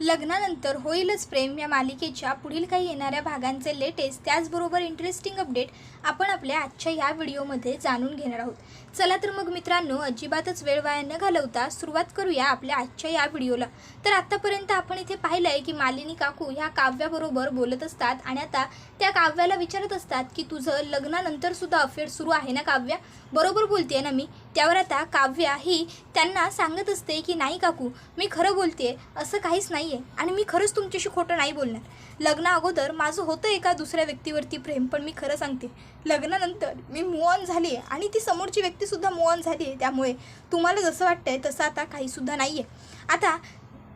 लग्नानंतर होईलच प्रेम. या मालिकेच्या पुढील काही येणाऱ्या भागांचे लेटेस्ट त्याचबरोबर इंटरेस्टिंग अपडेट आपण आपल्या आजच्या या व्हिडिओमध्ये जाणून घेणार आहोत. चला तर मग मित्रांनो अजिबातच वेळ वाया न घालवता सुरुवात करूया आपल्या आजच्या या व्हिडिओला. तर आत्तापर्यंत आपण इथे पाहिलं आहे की मालिनी काकू ह्या काव्याबरोबर बोलत असतात आणि आता त्या काव्याला विचारत असतात की तुझं लग्नानंतर सुद्धा अफेअर सुरू आहे ना काव्या? बरोबर बोलते ना मी. त्यावर आता काव्या ही त्यांना सांगत असते की नाही काकू मी खरं बोलते असं काहीच नाही आहे आणि मी खरंच तुमच्याशी खोटं नाही बोलणार. लग्ना अगोदर माझं होतं एका दुसऱ्या व्यक्तीवरती प्रेम पण मी खरं सांगते लग्नानंतर मी मूव झाली आहे आणि ती समोरची व्यक्तीसुद्धा मूव झाली आहे त्यामुळे तुम्हाला जसं वाटतंय तसं आता काहीसुद्धा नाही आहे आता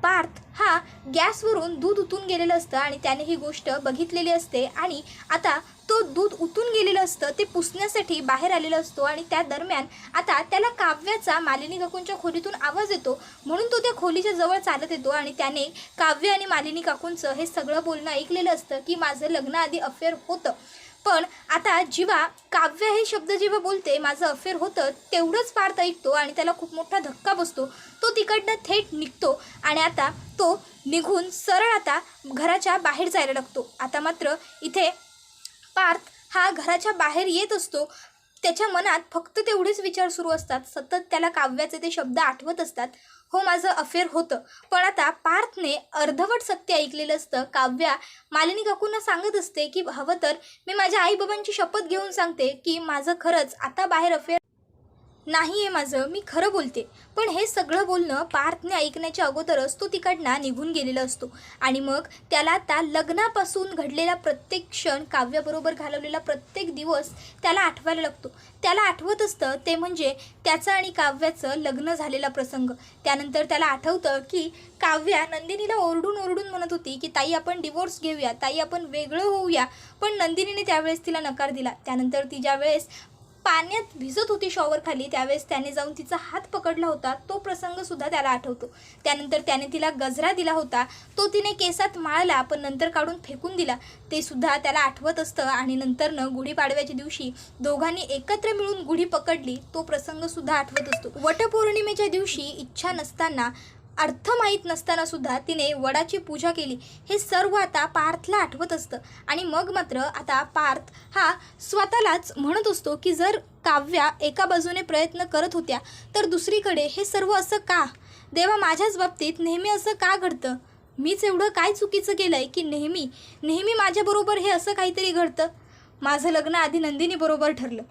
पार्थ हा गॅसवरून दूध उतून गेलेलं असतं आणि त्याने ही गोष्ट बघितलेली असते आणि आता तो दूध उतून गेलेलं असतं ते पुसण्यासाठी बाहेर आलेलं असतो आणि त्या दरम्यान आता त्याला काव्याचा मालिनी काकूंच्या खोलीतून आवाज येतो. म्हणून तो त्या खोलीच्या जवळ चालत येतो आणि त्याने काव्य आणि मालिनी काकूंचं हे सगळं बोलणं ऐकलेलं असतं की माझं लग्नाआधी अफेअर होतं. पण आता जेव्हा काव्य हे शब्द जेव्हा बोलते माझं अफेअर होतं तेवढंच पार्थ ऐकतो आणि त्याला खूप मोठा धक्का बसतो. तो तिकडनं थेट निघतो आणि आता तो निघून सरळ आता घराच्या बाहेर जायला लागतो. आता मात्र इथे पार्थ हा घराच्या बाहेर येत असतो. त्याच्या मनात फक्त तेवढेच विचार सुरू असतात. सतत त्याला काव्याचे ते शब्द आठवत असतात. हो माझं अफेअर होतं. पण आता पार्थने अर्धवट सत्य ऐकलेलं असतं. काव्या मालिनी काकूंना सांगत असते की हवं तर मी माझ्या आईबाबांची शपथ घेऊन सांगते की माझं खरंच आता बाहेर अफेअर नाही आहे माझं मी खरं बोलते. पण हे सगळं बोलणं पार्थने ऐकण्याच्या अगोदरच तो तिकडनं निघून गेलेला असतो. आणि मग त्याला आता लग्नापासून घडलेला प्रत्येक क्षण काव्याबरोबर घालवलेला प्रत्येक दिवस त्याला आठवायला लागतो. त्याला आठवत असतं ते म्हणजे त्याचं आणि काव्याचं लग्न झालेला प्रसंग. त्यानंतर त्याला आठवतं की काव्या नंदिनीला ओरडून ओरडून म्हणत होती की ताई आपण डिवोर्स घेऊया. ताई आपण वेगळं होऊया. पण नंदिनीने त्यावेळेस तिला नकार दिला. त्यानंतर ती ज्यावेळेस पाण्यात भिजत होती शॉवरखाली त्यावेळेस त्याने जाऊन तिचा हात पकडला होता. तो प्रसंग सुद्धा त्याला आठवतो. त्यानंतर त्याने तिला गजरा दिला होता. तो तिने केसात माळला पण नंतर काढून फेकून दिला. ते सुद्धा त्याला आठवत असतं आणि नंतरनं गुढीपाडव्याच्या दिवशी दोघांनी एकत्र मिळून गुढी पकडली. तो प्रसंगसुद्धा आठवत असतो. वटपौर्णिमेच्या दिवशी इच्छा नसताना अर्थ माहीत नसताना सुद्धा तिने वडाची पूजा केली. हे सर्व आता पार्थला आठवत असतं. आणि मग मात्र आता पार्थ हा स्वतःलाच म्हणत असतो की जर काव्या एका बाजूने प्रयत्न करत होत्या तर दुसरीकडे हे सर्व असं का? देवा माझ्याच बाबतीत नेहमी असं का घडतं? मीच एवढं काय चुकीचं केलं आहे की नेहमी नेहमी माझ्याबरोबर हे असं काहीतरी घडतं? माझं लग्न आधी नंदिनीबरोबर ठरलं.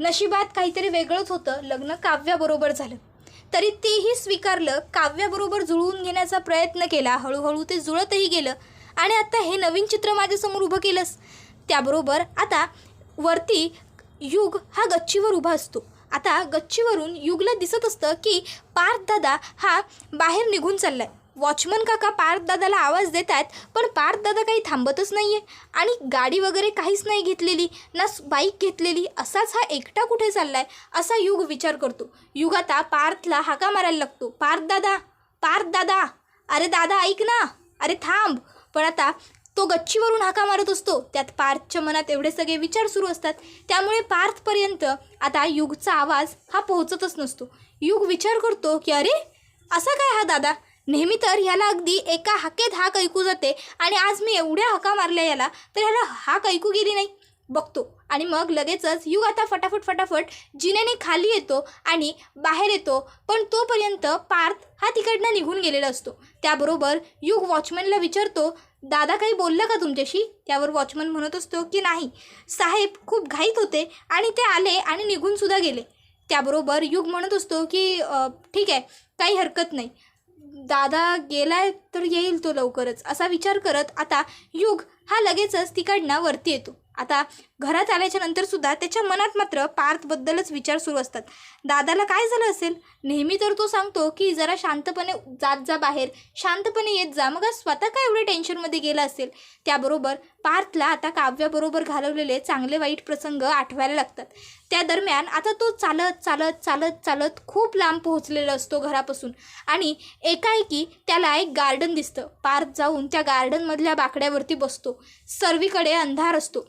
नशिबात काहीतरी वेगळंच होतं. लग्न काव्याबरोबर झालं. तरी तेही स्वीकारलं काव्याबरोबर जुळवून घेण्याचा प्रयत्न केला. हळूहळू ते जुळतही गेलं. आणि आता हे नवीन चित्र माझ्यासमोर उभं केलंस. त्याबरोबर आता वरती युग हा गच्चीवर उभा असतो. आता गच्चीवरून युगला दिसत असतं की पार्थदादा हा बाहेर निघून चाललाय. वॉचमन काका पार्थ दादाला आवाज देत आहेत पण पार्थ दादा काही थांबतच नाही आहे आणि गाडी वगैरे काहीच नाही घेतलेली ना बाईक घेतलेली असाच हा एकटा कुठे चालला आहे असा युग विचार करतो. युग आता पार्थला हाका मारायला लागतो. पार्थ दादा पार्थ दादा अरे दादा ऐक ना अरे थांब. पण आता तो गच्चीवरून हाका मारत असतो. त्यात पार्थच्या मनात एवढे सगळे विचार सुरू असतात. त्यामुळे पार्थपर्यंत आता युगचा आवाज हा पोहोचतच नसतो. युग विचार करतो की अरे असा काय हा दादा? नेहमी तर ह्याला अगदी एका हाकेत हाक ऐकू जाते आणि आज मी एवढ्या हाका मारल्या याला तर ह्याला हाक ऐकू गेली नाही. बघतो. आणि मग लगेचच युग आता फटाफट फटाफट जिनेने खाली येतो आणि बाहेर येतो पण तोपर्यंत पार्थ हा तिकडनं निघून गेलेला असतो. त्याबरोबर युग वॉचमॅनला विचारतो दादा काही बोललं का तुमच्याशी? त्यावर वॉचमन म्हणत असतो की नाही. साहेब खूप घाईत होते आणि ते आले आणि निघूनसुद्धा गेले. त्याबरोबर युग म्हणत असतो की ठीक आहे काही हरकत नाही. दादा गेलाय तर येईल तो लवकरच. असा विचार करत आता युग हा लगेचच तिकडनं वरती येतो. आता घरात आल्याच्यानंतर सुद्धा त्याच्या मनात मात्र पार्थबद्दलच विचार सुरू असतात. दादाला काय झालं असेल? नेहमी तर तो सांगतो की जरा शांतपणे जात जा बाहेर. शांतपणे येत जा. मग स्वतः काय एवढे टेन्शनमध्ये गेला असेल? त्याबरोबर पार्थला आता काव्याबरोबर घालवलेले चांगले वाईट प्रसंग आठवायला लागतात. त्या दरम्यान आता तो चालत चालत चालत चालत खूप लांब पोहोचलेला असतो घरापासून. आणि एकाएकी त्याला एक गार्डन दिसतं. पार्थ जाऊन त्या गार्डनमधल्या बाकड्यावरती बसतो. सर्वीकडे अंधार असतो.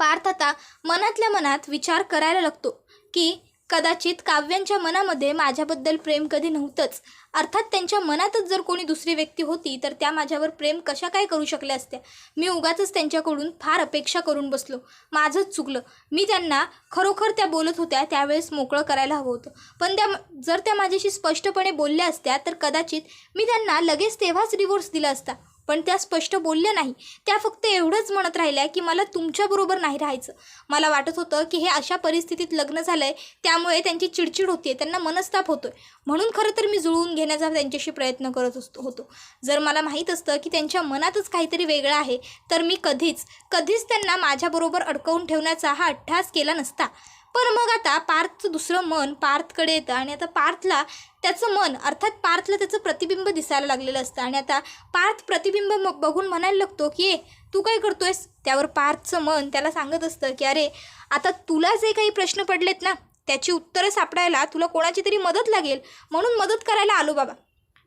पार्थ आता मनातल्या मनात विचार करायला लागतो की कदाचित काव्यांच्या मनामध्ये माझ्याबद्दल प्रेम कधी नव्हतंच. अर्थात त्यांच्या मनातच जर कोणी दुसरी व्यक्ती होती तर त्या माझ्यावर प्रेम कशा काय करू शकल्या असत्या? मी उगाचच त्यांच्याकडून फार अपेक्षा करून बसलो. माझंच चुकलं. मी त्यांना खरोखर त्या बोलत होत्या त्यावेळेस मोकळं करायला हवं होतं. पण त्या जर त्या माझ्याशी स्पष्टपणे बोलल्या असत्या तर कदाचित मी त्यांना लगेच तेव्हाच डिवोर्स दिला असता. पण त्या स्पष्ट बोलल्या नाही. त्या फक्त एवढंच म्हणत राहिल्या की मला तुमच्याबरोबर नाही राहायचं. मला वाटत होतं की हे अशा परिस्थितीत लग्न झालं आहे त्यामुळे त्यांची चिडचिड होते त्यांना मनस्ताप होतोय. म्हणून खरं तर मी जुळवून घेण्याचा त्यांच्याशी प्रयत्न करत असतो होतो. जर मला माहीत असतं की त्यांच्या मनातच काहीतरी वेगळं आहे तर मी कधीच कधीच त्यांना माझ्याबरोबर अडकवून ठेवण्याचा हा अट्टहास केला नसता. पण मग आता पार्थचं दुसरं मन पार्थकडे येतं आणि आता पार्थला त्याचं मन अर्थात पार्थला त्याचं प्रतिबिंब दिसायला लागलेलं असतं. आणि आता पार्थ प्रतिबिंब मग बघून म्हणायला लागतो की ए तू काय करतोयस? त्यावर पार्थचं मन त्याला सांगत असतं की अरे आता तुला जे काही प्रश्न पडलेत ना त्याची उत्तरं सापडायला तुला कोणाची तरी मदत लागेल. म्हणून मदत करायला आलो बाबा.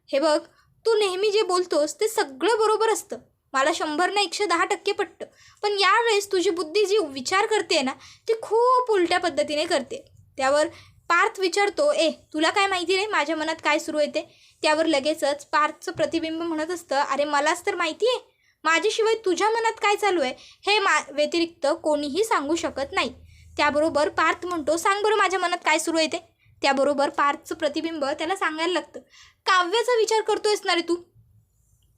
हे बघ तू नेहमी जे बोलतोस ते सगळं बरोबर असतं. मला शंभर ना एकशे दहा टक्के पटतं. पण यावेळेस तुझी बुद्धी जी विचार करते ना ती खूप उलट्या पद्धतीने करते. त्यावर पार्थ विचारतो ए तुला काय माहिती नाही माझ्या मनात काय सुरू येते त्यावर लगेचच पार्थचं प्रतिबिंब म्हणत असतं अरे मलाच तर माहिती आहे. माझ्याशिवाय तुझ्या मनात काय चालू आहे हे मा व्यतिरिक्त कोणीही सांगू शकत नाही. त्याबरोबर पार्थ म्हणतो सांग बरं माझ्या मनात काय सुरू येते त्याबरोबर पार्थचं प्रतिबिंब त्याला सांगायला लागतं. काव्याचा विचार करतोयस ना रे तू?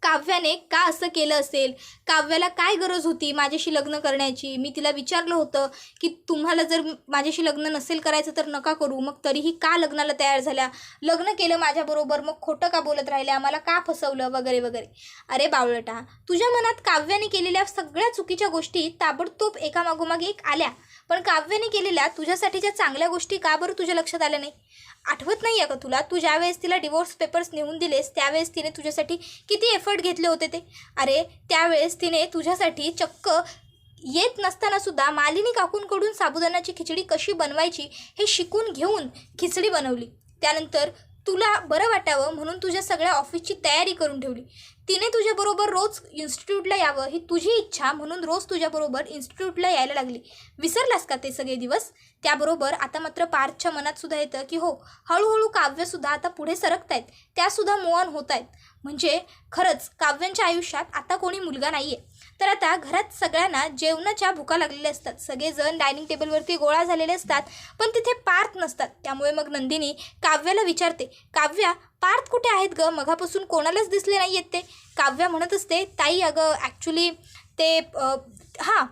काव्याने का असं केलं असेल? काव्याला काय गरज होती माझ्याशी लग्न करण्याची? मी तिला विचारलं होतं की तुम्हाला जर माझ्याशी लग्न नसेल करायचं तर नका करू. मग तरीही का लग्नाला तयार झाल्या? लग्न केलं माझ्याबरोबर मग खोटं का बोलत राहिल्या? मला का फसवलं? वगैरे वगैरे. अरे बावळटा तुझ्या मनात काव्याने केलेल्या सगळ्या चुकीच्या गोष्टी ताबडतोब एकामागोमाग एक आल्या. पण काव्याने केलेल्या तुझ्यासाठीच्या चांगल्या गोष्टी का बरं तुझ्या लक्षात आल्या नाही? आठवत नाही आहे का तुला? तू ज्यावेळेस तिला डिवोर्स पेपर्स नेऊन दिलेस त्यावेळेस तिने तुझ्यासाठी किती एफर्ट घेतले होते ते? अरे त्यावेळेस तिने तुझ्यासाठी चक्क येत नसताना सुद्धा मालिनी काकूंकडून साबुदाण्याची खिचडी कशी बनवायची हे शिकून घेऊन खिचडी बनवली. त्यानंतर तुला बरं वाटावं म्हणून तुझ्या सगळ्या ऑफिसची तयारी करून ठेवली. तिने तुझ्याबरोबर रोज इन्स्टिट्यूटला यावं ही तुझी इच्छा म्हणून रोज तुझ्याबरोबर इन्स्टिट्यूटला यायला लागली. विसरलास का ते सगळे दिवस? त्याबरोबर आता मात्र पार्थच्या मनात सुद्धा येतं की हो हळूहळू काव्यसुद्धा आता पुढे सरकत आहेत त्यासुद्धा मोहन होत आहेत म्हणजे खरंच काव्यांच्या आयुष्यात आता कोणी मुलगा नाही आहे तर आता घरात सगळ्यांना जेवणाच्या भुका लागलेल्या असतात. सगळेजण डायनिंग टेबलवरती गोळा झालेले असतात पण तिथे पार्थ नसतात. त्यामुळे मग नंदिनी काव्याला विचारते काव्या पार्थ कुठे आहेत ग? मघापासून कोणालाच दिसले नाही आहेत ते. काव्या म्हणत असते ताई अगं ॲक्च्युली ते हां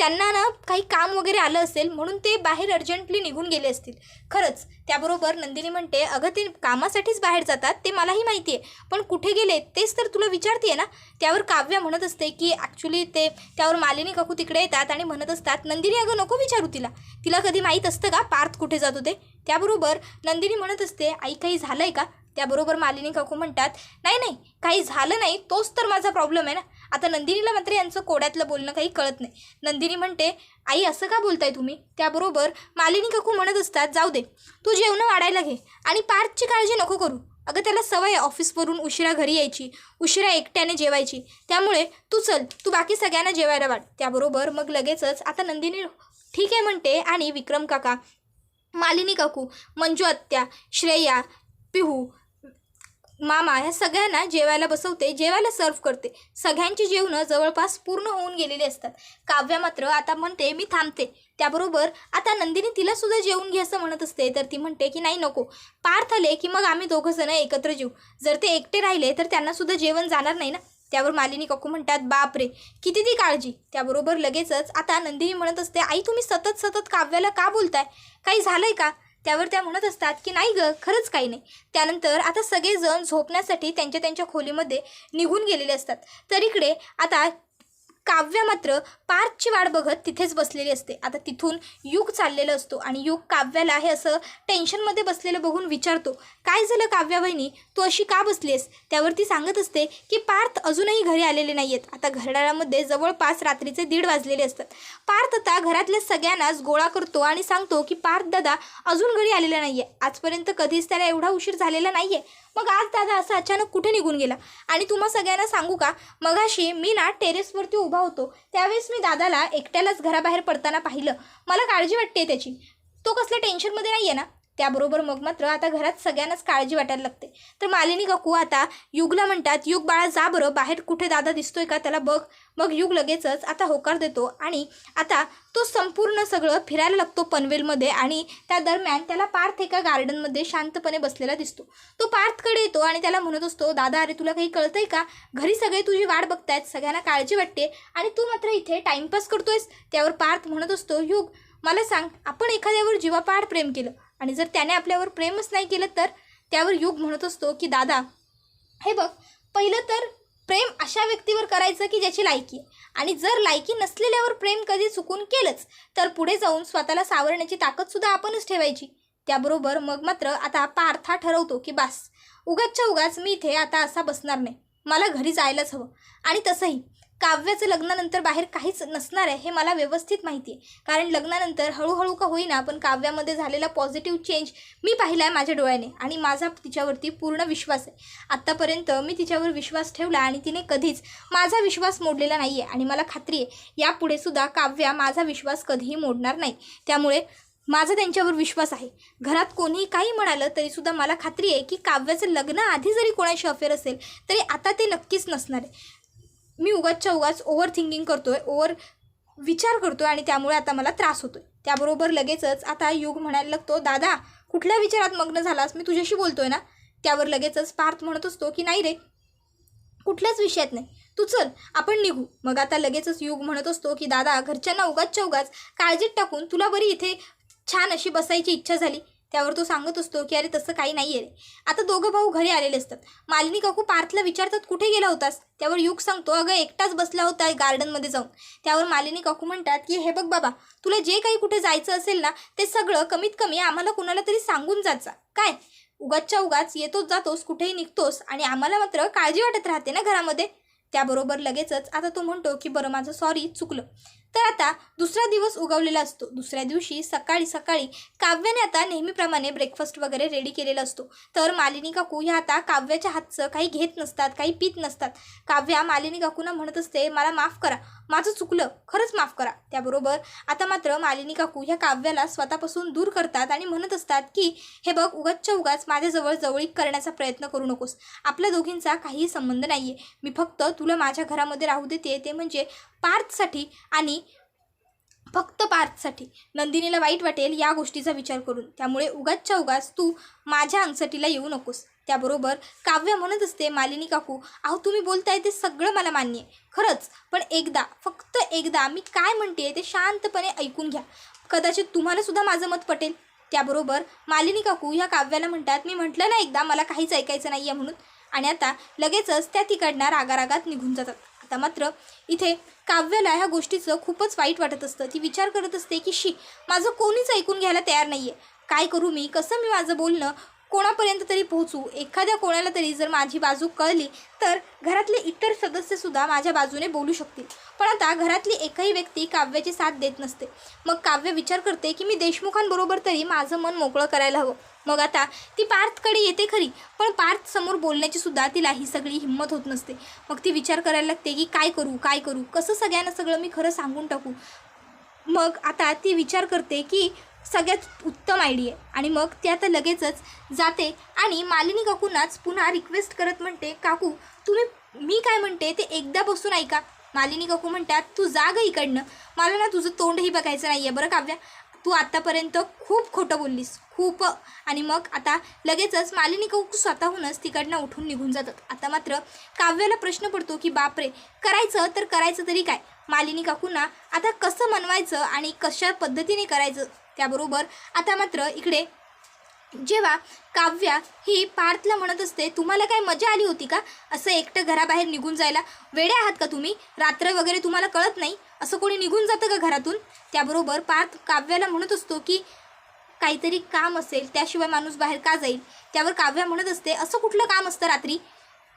त्यांना ना काही काम वगैरे आलं असेल म्हणून ते बाहेर अर्जंटली निघून गेले असतील. खरंच त्याबरोबर नंदिनी म्हणते अगं ते कामासाठीच बाहेर जातात ते मलाही माहिती आहे पण कुठे गेले तेच तर तुला विचारते ना. त्यावर काव्य म्हणत असते की ॲक्च्युली ते त्यावर मालिनी काकू तिकडे येतात आणि म्हणत असतात नंदिनी अगं नको विचारू तिला. तिला कधी माहीत असतं का पार्थ कुठे जात होते त्याबरोबर नंदिनी म्हणत असते आई काही झालं आहे का? त्याबरोबर मालिनी काकू म्हणतात नाही नाही काही झालं नाही तोच तर माझा प्रॉब्लेम आहे ना. आता नंदिनीला मात्र यांचं कोड्यातलं बोलणं काही कळत नाही. नंदिनी म्हणते आई असं का बोलताय तुम्ही? त्याबरोबर मालिनी काकू म्हणत असतात जाऊ दे तू जेवणं वाढायला घे आणि पार्थची काळजी नको करू. अगं त्याला सवय आहे ऑफिसवरून उशिरा घरी यायची उशिरा एकट्याने जेवायची. त्यामुळे तू चल तू बाकी सगळ्यांना जेवायला वाढ. त्याबरोबर मग लगेचच आता नंदिनी ठीक आहे म्हणते आणि विक्रम काका मालिनी काकू मंजू आत्या श्रेया पिहू मामा ह्या सगळ्यांना जेवायला बसवते जेवायला सर्व करते. सगळ्यांची जेवणं जवळपास पूर्ण होऊन गेलेली असतात. काव्या मात्र आता म्हणते मी थांबते. त्याबरोबर आता नंदिनी तिला सुद्धा जेवून घे असं म्हणत असते तर ती म्हणते की नाही नको. पार्थ आले की मग आम्ही दोघं जण एकत्र जेऊ. जर ते एकटे राहिले तर त्यांना सुद्धा जेवण जाणार नाही ना? त्यावर मालिनी काकू म्हणतात बाप रे किती ती काळजी. त्याबरोबर लगेचच आता नंदिनी म्हणत असते आई तुम्ही सतत सतत काव्याला का बोलताय? काही झालंय का? त्यावर त्या म्हणत असतात की नाही ग खरंच काही नाही. त्यानंतर आता सगळेजण झोपण्यासाठी त्यांच्या त्यांच्या खोलीमध्ये निघून गेलेले असतात. तर इकडे आता काव्य मात्र पार्थची वाट बघत तिथेच बसलेली असते. आता तिथून युग चाललेलं असतो आणि युग काव्याला हे असं टेन्शनमध्ये बसलेलं बघून विचारतो काय झालं काव्या बहिणी तू अशी का बसलीस? त्यावर ती सांगत असते की पार्थ अजूनही घरी आलेले नाही आहेत आता घरडाळामध्ये जवळपास रात्रीचे दीड वाजलेले असतात. पार्थ आता घरातल्या सगळ्यांनाच गोळा करतो आणि सांगतो की पार्थ दादा अजून घरी आलेला नाही आहे आजपर्यंत कधीच त्याला एवढा उशीर झालेला नाही आहे मग आज दादा असं अचानक कुठे निघून गेला? आणि तुम्हा सगळ्यांना सांगू का? मगाशी मी ना टेरेसवरती उभा होतो. त्यावेळेस मी दादाला एकट्यालाच घराबाहेर पडताना पाहिलं. मला काळजी वाटते त्याची. तो कसल्या टेन्शनमध्ये नाही आहे ना? त्याबरोबर मग मात्र आता घरात सगळ्यांनाच काळजी वाटायला लागते. तर मालिनी काकू आता युगला म्हणतात युग बाळा जा बरं बाहेर कुठे दादा दिसतोय का? त्याला बघ. मग युग लगेचच आता होकार देतो आणि आता तो संपूर्ण सगळं फिरायला लागतो पनवेलमध्ये आणि त्या दरम्यान त्याला पार्थ एका गार्डनमध्ये शांतपणे बसलेला दिसतो. तो पार्थकडे येतो आणि त्याला म्हणत असतो दादा अरे तुला काही कळतंय का? घरी सगळे तुझी वाट बघतायत सगळ्यांना काळजी वाटते आणि तू मात्र इथे टाइमपास करतोयस. त्यावर पार्थ म्हणत असतो युग मला सांग आपण एखाद्यावर जीवापाड प्रेम केलं आणि जर त्याने आपल्यावर प्रेमच नाही केलं तर त्यावर युग म्हणत असतो की दादा हे बघ पहिलं तर प्रेम अशा व्यक्तीवर करायचं की ज्याची लायकी आणि जर लायकी नसलेल्यावर प्रेम कधी चुकून केलंच तर पुढे जाऊन स्वतःला सावरण्याची ताकदसुद्धा आपणच ठेवायची. त्याबरोबर मग मात्र आता पार्था हा ठरवतो की बास उगाचच्या उगाच मी इथे आता असा बसणार नाही. मला घरी जायलाच हवं. आणि तसंही काव्याचं लग्नानंतर बाहेर काहीच नसणार आहे हे मला व्यवस्थित माहिती आहे. कारण लग्नानंतर हळूहळू का होईना पण काव्यामध्ये झालेला पॉझिटिव्ह चेंज मी पाहिला आहे माझ्या डोळ्याने आणि माझा तिच्यावरती पूर्ण विश्वास आहे. आत्तापर्यंत मी तिच्यावर विश्वास ठेवला आणि तिने कधीच माझा विश्वास मोडलेला नाही आहे आणि मला खात्री आहे यापुढे सुद्धा काव्या माझा विश्वास कधीही मोडणार नाही. त्यामुळे माझा त्यांच्यावर विश्वास आहे. घरात कोणीही काही म्हणालं तरीसुद्धा मला खात्री आहे की काव्याचं लग्न आधी जरी कोणाशी अफेअर असेल तरी आता ते नक्कीच नसणार आहे. मी उगाचच्या उगाच ओव्हर थिंकिंग आहे ओव्हर विचार करतोय आणि त्यामुळे आता मला त्रास होतो आहे त्याबरोबर लगेचच आता युग म्हणायला लागतो दादा कुठल्या विचारात मग्न झालास? मी तुझ्याशी बोलतोय ना. त्यावर लगेचच पार्थ म्हणत असतो की नाही रे कुठल्याच विषयात नाही. तू चल आपण निघू. मग आता लगेचच युग म्हणत असतो की दादा घरच्यांना उगाचच्या उगाच काळजीत टाकून तुला बरी इथे छान अशी बसायची इच्छा झाली. त्यावर तो सांगत असतो की अरे तसं काही नाही आहे आता दोघं भाऊ घरी आलेले असतात. मालिनी काकू पार्थला विचारतात कुठे गेला होतास? त्यावर युग सांगतो अगं एकटाच बसला होता गार्डनमध्ये जाऊन. त्यावर मालिनी काकू म्हणतात की हे बघ बाबा तुला जे काही कुठे जायचं असेल ना ते सगळं कमीत कमी आम्हाला कुणाला तरी सांगून जायचा. काय? उगाचच्या उगाच येतोच जातोस कुठेही निघतोस आणि आम्हाला मात्र काळजी वाटत राहते ना घरामध्ये. त्याबरोबर लगेचच आता तो म्हणतो की बरं माझं सॉरी चुकलं. तर आता दुसरा दिवस उगवलेला असतो. दुसऱ्या दिवशी सकाळी सकाळी काव्याने आता नेहमीप्रमाणे ब्रेकफास्ट वगैरे रेडी केलेला असतो. तर मालिनी काकू ह्या आता काव्याच्या हातचं काही घेत नसतात काही पित नसतात. काव्या मालिनी काकूंना म्हणत असते मला माफ करा माझं चुकलं खरंच माफ करा. त्याबरोबर आता मात्र मालिनी काकू ह्या काव्याला स्वतःपासून दूर करतात आणि म्हणत असतात की हे बघ उगाचच्या उगाच माझ्याजवळ जवळीक करण्याचा प्रयत्न करू नकोस. आपल्या दोघींचा काहीही संबंध नाही आहे मी फक्त तुला माझ्या घरामध्ये राहू देते. ते म्हणजे पार्थसाठी आणि फक्त पार्थसाठी. नंदिनीला वाईट वाटेल या गोष्टीचा विचार करून. त्यामुळे उगाचच्या उगाच तू माझ्या अंगसटीला येऊ नकोस. त्याबरोबर काव्य म्हणत असते मालिनी काकू अहो तुम्ही बोलताय ते सगळं मला मान्य आहे. खरंच पण एकदा फक्त एकदा मी काय म्हणते ते शांतपणे ऐकून घ्या. कदाचित तुम्हालासुद्धा माझं मत पटेल. त्याबरोबर मालिनी काकू ह्या काव्याला म्हणतात मी म्हटलं ना एकदा मला काहीच ऐकायचं नाही आहे म्हणून. आणि आता लगेचच त्या तिकडनं रागारागात निघून जातात. आता मात्र इथे काव्याला ह्या गोष्टीचं खूपच वाईट वाटत असतं. ती विचार करत असते की शी माझं कोणीच ऐकून घ्यायला तयार नाही आहे काय करू मी? कसं मी माझं बोलणं कोणापर्यंत तरी पोहोचू? एखाद्या कोणाला तरी जर माझी बाजू कळली तर घरातले इतर सदस्यसुद्धा माझ्या बाजूने बोलू शकतील. पण आता घरातली एकही व्यक्ती काव्याची साथ देत नसते. मग काव्य विचार करते की मी देशमुखांबरोबर तरी माझं मन मोकळं करायला हवं. मग आता ती पार्थकडे येते खरी पण पार्थ समोर बोलण्याची सुद्धा तिला ही सगळी हिंमत होत नसते. मग ती विचार करायला लागते की काय करू काय करू? कसं सगळ्यांना सगळं मी खरं सांगून टाकू? मग आता ती विचार करते की सगळ्यात उत्तम आयडिया आहे. आणि मग ते आता लगेचच जाते आणि मालिनी काकूंनाच पुन्हा रिक्वेस्ट करत म्हणते काकू तुम्ही मी काय म्हणते ते एकदा बसून ऐका. मालिनी काकू म्हणतात तू जा ग इकडनं. मला ना तुझं तोंडही बघायचं नाही आहे बरं काव्या? तू आत्तापर्यंत खूप खोटं बोललीस खूप. आणि मग आता लगेचच मालिनी काकू स्वतःहूनच तिकडनं उठून निघून जातात. आता मात्र काव्याला प्रश्न पडतो की बापरे करायचं तर करायचं तरी काय? मालिनी काकूंना आता कसं मनवायचं आणि कशा पद्धतीने करायचं? त्याबरोबर आता मात्र इकडे जेव्हा काव्या ही पार्थला म्हणत असते तुम्हाला काय मजा आली होती का? असं एकटं घराबाहेर निघून जायला? वेडे आहात का तुम्ही? रात्र वगैरे तुम्हाला कळत नाही? असं कोणी निघून जातं का घरातून? त्याबरोबर पार्थ काव्याला म्हणत असतो की काहीतरी काम असेल त्याशिवाय माणूस बाहेर का जाईल? त्यावर काव्या म्हणत असते असं कुठलं काम असतं रात्री?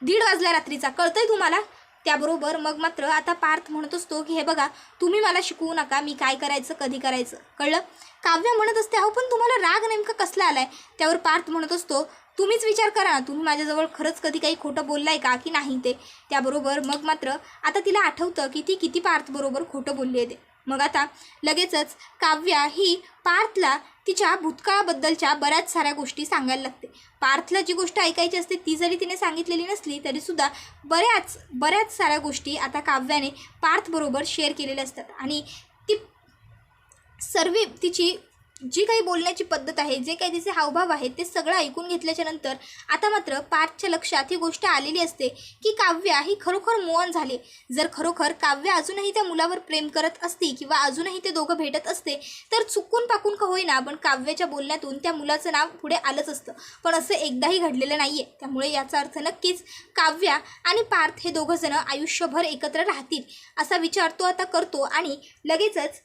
दीड वाजल्या रात्रीचा कळतंय तुम्हाला? त्याबरोबर मग मात्र आता पार्थ म्हणत असतो की हे बघा तुम्ही मला शिकवू नका मी काय करायचं कधी करायचं. कळलं? काव्य म्हणत असते अहो पण तुम्हाला राग नेमका कसला आलाय? त्यावर पार्थ म्हणत असतो तुम्हीच विचार करा ना. तुम्ही माझ्याजवळ खरंच कधी काही खोटं बोललाय का की नाही ते? त्याबरोबर मग मात्र आता तिला आठवतं की ती किती पार्थबरोबर खोटं बोलली आहे ते. मग आता लगेचच काव्या ही पार्थला तिच्या भूतकाळाबद्दलच्या बऱ्याच साऱ्या गोष्टी सांगायला लागते. पार्थला जी गोष्ट ऐकायची असते ती जरी तिने सांगितलेली नसली तरीसुद्धा बऱ्याच बऱ्याच साऱ्या गोष्टी आता काव्याने पार्थबरोबर शेअर केलेल्या असतात. आणि ती सर्व तिची जी काही बोलण्याची पद्धत आहे जे काही तिचे हावभाव आहेत ते सगळं ऐकून घेतल्याच्या नंतर आता मात्र पार्थच्या लक्षात ही गोष्ट आलेली असते की काव्या ही खरोखर मोहन झाले. जर खरोखर काव्या अजूनही त्या मुलावर प्रेम करत असती किंवा अजूनही ते दोघं भेटत असते तर चुकून पाकून का होईना पण काव्याच्या बोलण्यातून त्या मुलाचं नाव पुढे आलंच असतं. पण असं एकदाही घडलेलं नाही आहे त्यामुळे याचा अर्थ नक्कीच काव्या आणि पार्थ हे दोघंजणं आयुष्यभर एकत्र राहतील असा विचार तो आता करतो आणि लगेचच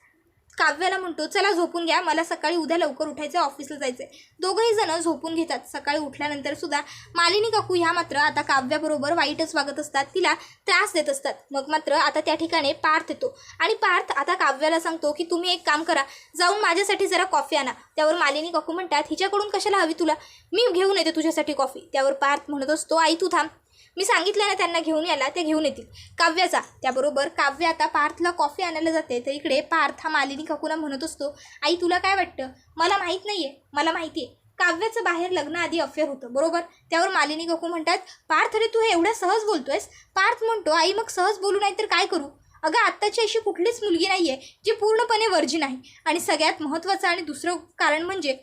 काव्याला म्हणतो चला झोपून घ्या मला सकाळी उद्या लवकर उठायचं ऑफिसला जायचं आहे दोघंही जण झोपून घेतात. सकाळी उठल्यानंतर सुद्धा मालिनी काकू ह्या मात्र आता काव्याबरोबर वाईटच वागत असतात तिला त्रास देत असतात. मग मात्र आता त्या ठिकाणी पार्थ येतो. आणि पार्थ आता काव्याला सांगतो की तुम्ही एक काम करा जाऊन माझ्यासाठी जरा कॉफी आणा. त्यावर मालिनी काकू म्हणतात हिच्याकडून कशाला हवी तुला? मी घेऊन येते तुझ्यासाठी कॉफी. त्यावर पार्थ म्हणत असतो आई तू थांब. मी सांगितलं ना त्यांना घेऊन यायला ते घेऊन येतील. काव्याचा त्याबरोबर काव्य आता पार्थला कॉफी आणायला जाते. तर इकडे पार्थ हा मालिनी काकूला म्हणत असतो आई तुला काय वाटतं? मला माहीत नाही आहे मला माहिती आहे काव्याचं बाहेर लग्नाआधी अफेअर होतं. बरोबर? त्यावर मालिनी काकू म्हणतात पार्थ रे तू हे एवढ्या सहज बोलतोयस? पार्थ म्हणतो आई मग सहज बोलू नाही तर काय करू? अगं आत्ताची अशी कुठलीच मुलगी नाही आहे जी पूर्णपणे वर्जिन आहे. आणि सगळ्यात महत्त्वाचं आणि दुसरं कारण म्हणजे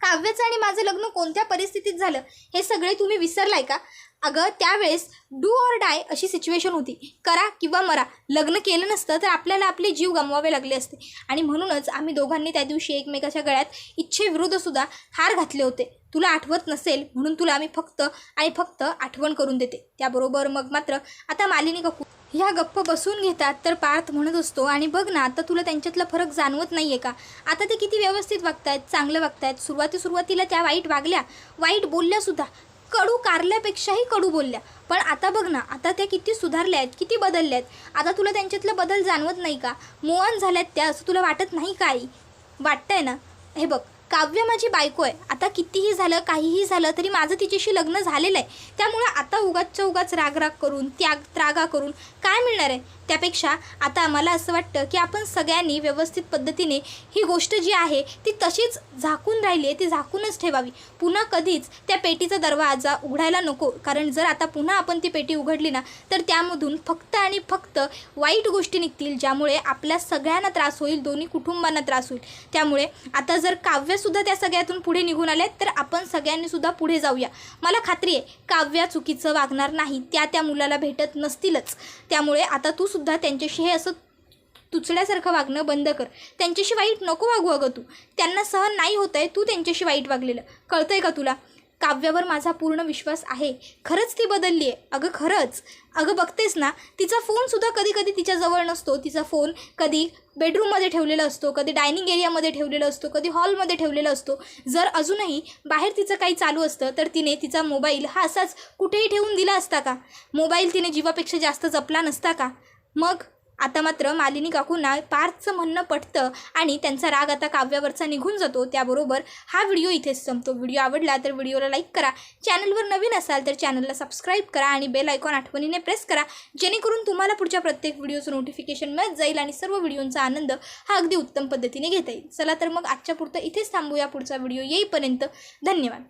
काव्याचं आणि माझं लग्न कोणत्या परिस्थितीत झालं? हे सगळे तुम्ही विसरलाय का? अगं त्यावेळेस डू ऑर डाय अशी सिच्युएशन होती. करा किंवा मरा. लग्न केलं नसतं तर आपल्याला आपले जीव गमवावे लागले असते. आणि म्हणूनच आम्ही दोघांनी त्या दिवशी एकमेकाच्या गळ्यात इच्छेविरुद्धसुद्धा हार घातले होते. तुला आठवत नसेल म्हणून तुला आम्ही फक्त आणि फक्त आठवण करून देते. त्याबरोबर मग मात्र आता मालिनी कपूर ह्या गप्प बसून घेतात तर पार्थ म्हणत असतो आणि बघ ना आता तुला त्यांच्यातला फरक जाणवत नाही आहे का? आता ते किती व्यवस्थित वागतायत चांगलं वागतायत. सुरुवाती सुरुवातीला त्या वाईट वागल्या. वाईट बोलल्यासुद्धा कडू कारल्यापेक्षाही कडू बोलल्या. पण आता बघ ना आता त्या किती सुधारल्या आहेत किती बदलल्या आहेत. आता तुला त्यांच्यातला बदल जाणवत नाही का? मोहन झाल्यात त्या असं तुला वाटत नाही काही वाटतंय ना? हे बघ काव्य माझी बायको आहे. आता कितीही झालं काहीही झालं तरी माझं तिच्याशी लग्न झालेलं आहे. त्यामुळं आता उगाचच्या उगाच रागराग करून त्याग त्रागा करून काय मिळणार आहे? त्यापेक्षा आता मला असं वाटतं की आपण सगळ्यांनी व्यवस्थित पद्धतीने ही गोष्ट जी आहे ती तशीच झाकून राहिली आहे ती झाकूनच ठेवावी. पुन्हा कधीच त्या पेटीचा दरवाजा उघडायला नको. कारण जर आता पुन्हा आपण ती पेटी उघडली ना तर त्यामधून फक्त आणि फक्त वाईट गोष्टी निघतील ज्यामुळे आपल्या सगळ्यांना त्रास होईल दोन्ही कुटुंबांना त्रास होईल. त्यामुळे आता जर काव्य सुद्धा त्या सगळ्यातून पुढे निघून आल्या तर आपण सगळ्यांनी सुद्धा पुढे जाऊया. मला खात्री आहे काव्या चुकीचं वागणार नाही त्या त्या मुलाला भेटत नसतीलच. त्यामुळे आता तू सुद्धा त्यांच्याशी हे असं तुचल्यासारखं वागणं बंद कर. त्यांच्याशी वाईट नको वागू अगं तू. त्यांना सहन नाही होत आहे तू त्यांच्याशी वाईट वागलेलं. कळतंय का तुला? काव्यावर माझा पूर्ण विश्वास आहे. खरंच ती बदलली आहे. अगं खरंच. अगं बघतेस ना तिचा फोनसुद्धा कधी कधी तिच्याजवळ नसतो. तिचा फोन कधी बेडरूममध्ये ठेवलेला असतो कधी डायनिंग एरियामध्ये ठेवलेला असतो कधी हॉलमध्ये ठेवलेला असतो. जर अजूनही बाहेर तिचं काही चालू असतं तर तिने तिचा मोबाईल हा असाच कुठेही ठेवून दिला असता का? मोबाईल तिने जीवापेक्षा जास्त जपला नसता का? मग? आता मात्र मालिनी काकूंना पार्थचं म्हणणं पटतं आणि त्यांचा राग आता काव्यावरचा निघून जातो. त्याबरोबर हा व्हिडिओ इथेच संपतो. व्हिडिओ आवडला तर व्हिडिओला लाईक करा. चॅनलवर नवीन असाल तर चॅनलला सबस्क्राईब करा आणि बेल आयकॉन आठवणीने प्रेस करा. जेणेकरून तुम्हाला पुढच्या प्रत्येक व्हिडिओचं नोटिफिकेशन मिळत जाईल आणि सर्व व्हिडिओंचा आनंद हा अगदी उत्तम पद्धतीने घेता येईल. चला तर मग आजच्या पुरतं इथेच थांबूया. पुढचा व्हिडिओ येईपर्यंत धन्यवाद.